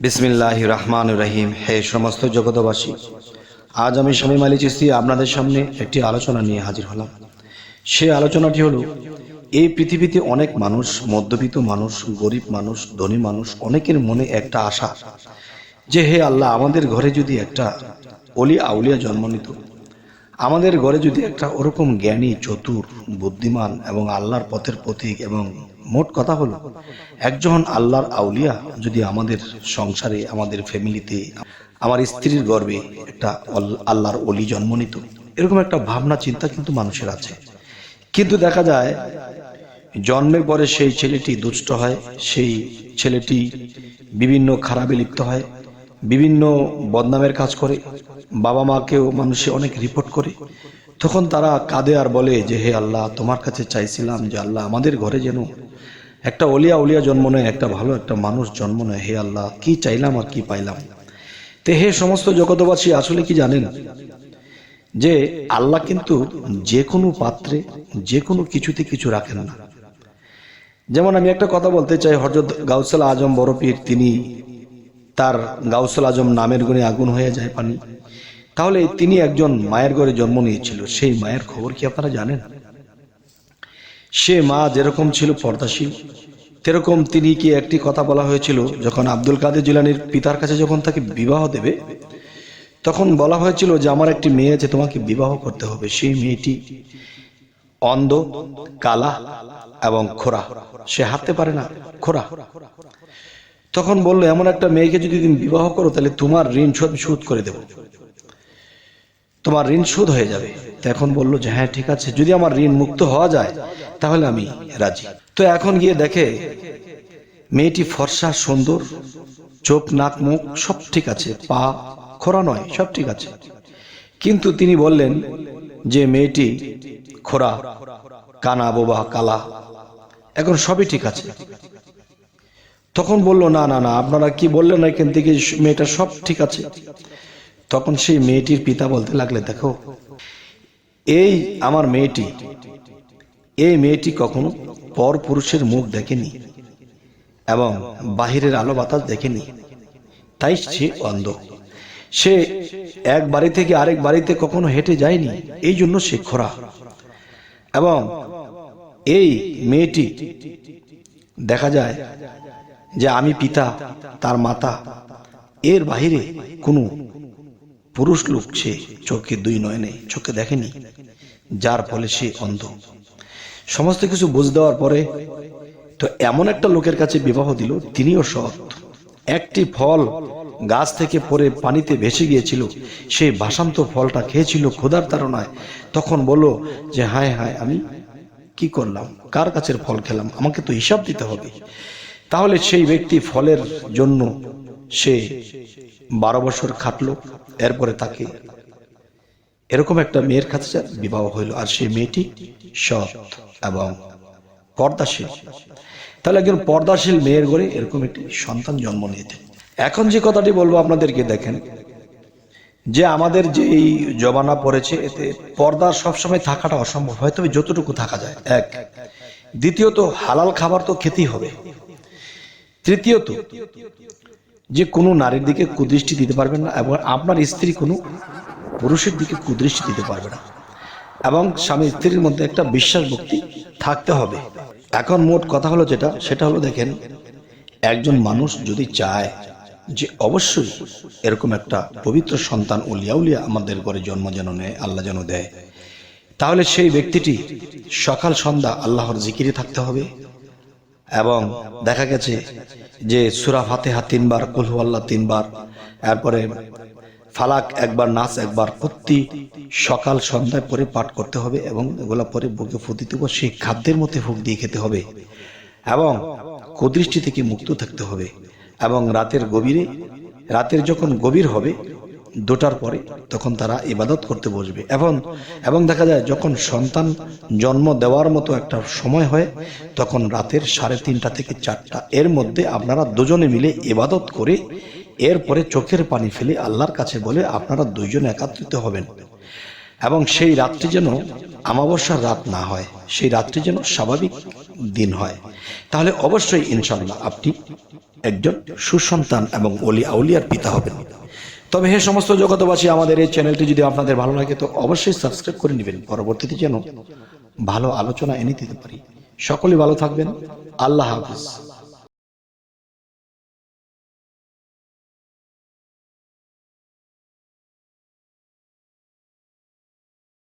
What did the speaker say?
বিসমিল্লাহ রহমান রহিম। হে সমস্ত জগতবাসী আজ আমি স্বামী মালি চিস্তি আপনাদের সামনে একটি আলোচনা নিয়ে হাজির হলাম। সে আলোচনাটি হলো, এই পৃথিবীতে অনেক মানুষ, মধ্যবিত্ত মানুষ, গরিব মানুষ, ধনী মানুষ, অনেকের মনে একটা আশা যে, হে আল্লাহ, আমাদের ঘরে যদি একটা অলি আউলিয়া জন্ম নিত আমাদের ঘরে যদি একটা ওরকম জ্ঞানী, চতুর, বুদ্ধিমান এবং আল্লাহর পথের প্রতীক এবং মোট কথা হলো একজন আল্লাহর আউলিয়া যদি আমাদের সংসারে, আমাদের ফ্যামিলিতে, আমার স্ত্রীর গর্বে একটা আল্লাহর অলি জন্ম নিত, এরকম একটা ভাবনা, চিন্তা কিন্তু মানুষের আছে। কিন্তু দেখা যায়, জন্মের পরে সেই ছেলেটি দুষ্ট হয়, সেই ছেলেটি বিভিন্ন খারাপে লিপ্ত হয়, বিভিন্ন বদনামের কাজ করে বাবা মাকেও মানুষে অনেক রিপোর্ট করে। তখন তারা কাঁদে আর বলে যে, হে আল্লাহ, তোমার কাছে চাইছিলাম যে আল্লাহ আমাদের ঘরে যেন একটা অলিয়া উলিয়া জন্ম নেয়, একটা ভালো একটা মানুষ জন্ম নেয়। হে আল্লাহ, কি চাইলাম আর কি পাইলাম? তে হে সমস্ত জগতবাসী আসলে কি জানেন? যে আল্লাহ কিন্তু যে কোনো পাত্রে, যে কোনো কিছুতে কিছু রাখেন না। যেমন আমি একটা কথা বলতে চাই হজরত গাউসাল আজম বড় পীর, তিনি তার গাউসাল আজম নামের গুণে আগুন হয়ে যায় পানি। তাহলে তিনি একজন মায়ের ঘরে জন্ম নিয়েছিল। সেই মায়ের খবর কি আপনারা জানেন? সে মা যেরকম ছিল পর্দাশীল সেরকম তিনি কি একটি কথা বলা হয়েছিল, যখন আব্দুল কাদের জিলানির পিতার কাছে যখন তাকে বিবাহ দেবে, তখন বলা হয়েছিল যে, আমার একটি মেয়ে আছে, তোমাকে বিবাহ করতে হবে। সেই মেয়েটি অন্ধ, কালা এবং খোরা সে হাঁটতে পারে না খোরা তখন বলল, এমন একটা মেয়েকে যদি তুমি বিবাহ করো, তাহলে তোমার ঋণ শোধ শোধ করে দেব। তোমার ঋণ শোধ হয়ে যাবে। তো এখন বলল যে হ্যাঁ ঠিক আছে, যদি আমার ঋণ মুক্ত হওয়া যায়, তাহলে আমি রাজি। তো এখন গিয়ে দেখে, মেয়েটি ফর্সা, সুন্দর, চোখ, নাক, মুখ সব ঠিক আছে, পা খোরা নয়, সব ঠিক আছে। কিন্তু তিনি বললেন যে, মেয়েটি খোরা কানা, বোবা, কালা, এখন সবই ঠিক আছে। তখন বলল, না না না, আপনারা কি বললেন এখান থেকে মেয়েটা সব ঠিক আছে? তখন সেই মেয়েটির পিতা বলতে লাগলে, দেখো, এই আমার মেয়েটি, এই মেয়েটি কখনো পর পুরুষের মুখ দেখেনি এবং বাহিরের আলো বাতাস দেখেনি। তাই সে অন্ধ। সে এক বাড়ি থেকে আরেক বাড়িতে কখনো হেঁটে যায়নি। এই জন্য সে খোরা। এবং এই মেয়েটি দেখা যায় যে আমি পিতা, তার মাতা। এর বাহিরে কোনো পুরুষ লোক সে চোখে দুই নয়নে, চোখে দেখেনি, যার ফলে সে অন্ধ। সমস্ত কিছু বুঝ দেওয়ার পরে তো এমন একটা লোকের কাছে বিবাহ দিল, তিনিও সৎ। একটি ফল গাছ থেকে পড়ে পানিতে ভেসে গিয়েছিল সেই ভাসান্ত ফলটা খেয়েছিল ক্ষুধার তারণায় তখন বলল যে, হায় হায়, আমি কি করলাম? কার কাছের ফল খেলাম? আমাকে তো হিসাব দিতে হবে। তাহলে সেই ব্যক্তি ফলের জন্য সে বারো বছর খাটলো, এরপরে তাকে এরকম একটা মেয়ের কাছে বিবাহ হইল, আর সেই মেয়েটি সৎ এবং পর্দাশীল। তাহলে একজন পর্দাশীল মেয়ের ঘরে এরকম একটি সন্তান জন্ম নিয়েছে। এখন যে কথাটি বলব আপনাদেরকে, দেখেন, যে আমাদের যে এই জমানা পড়েছে, এতে পর্দা সবসময় থাকাটা অসম্ভব। হয় তবে যতটুকু থাকা যায়। এক, দ্বিতীয়ত, হালাল খাবার তো খেতেই হবে। তৃতীয়ত যে কোনো নারীর দিকে কুদৃষ্টি দিতে পারবেন না এবং আপনার স্ত্রী কোনো পুরুষের দিকে কুদৃষ্টি দিতে পারবে না। এবং স্বামী স্ত্রীর মধ্যে একটা বিশ্বাস ভক্তি থাকতে হবে। এখন মোট কথা হলো যেটা, সেটা হলো দেখেন, একজন মানুষ যদি চায় যে অবশ্যই এরকম একটা পবিত্র সন্তান উলিয়া উলিয়া আমাদের ঘরে জন্ম যেন নেয়, আল্লাহ যেন দেয়, তাহলে সেই ব্যক্তিটি সকাল সন্ধ্যা আল্লাহর জিকিরে থাকতে হবে এবং দেখা গেছে যে সুরা ফাতেহা তিনবার কুলহু আল্লাহ তিনবার, এরপরে ফালাক একবার নাচ একবার, প্রতি সকাল সন্ধ্যায় পরে পাঠ করতে হবে এবং এগুলা পরে বুকে ফুঁ দিতে হবে, সেই খাদ্যের মধ্যে ফুক দিয়ে খেতে হবে এবং কুদৃষ্টি থেকে মুক্ত থাকতে হবে এবং রাতের গভীরে, রাতের যখন গভীর হবে দুটার পরে তখন তারা ইবাদত করতে বসবে। এবং এবং দেখা যায় যখন সন্তান জন্ম দেওয়ার মতো একটা সময় হয়, তখন রাতের সাড়ে তিনটা থেকে চারটা এর মধ্যে আপনারা দুজনে মিলে ইবাদত করে এরপরে চোখের পানি ফেলে আল্লাহর কাছে বলে আপনারা দুইজন একাত্রিত হবেন। এবং সেই রাত্রি যেন আমাবস্যার রাত না হয়, সেই রাত্রি যেন স্বাভাবিক দিন হয়। তাহলে অবশ্যই ইনশাল্লাহ আপনি একজন সুসন্তান এবং অলি আউলিয়ার পিতা হবেন। তবে হে সমস্ত জগতবাসী আমাদের এই চ্যানেলটি যদি আপনাদের ভালো লাগে, তো অবশ্যই সাবস্ক্রাইব করে নেবেন। পরবর্তীতে যেন ভালো আলোচনা এনে দিতে পারি। সকলে ভালো থাকবেন। আল্লাহ হাফিজ।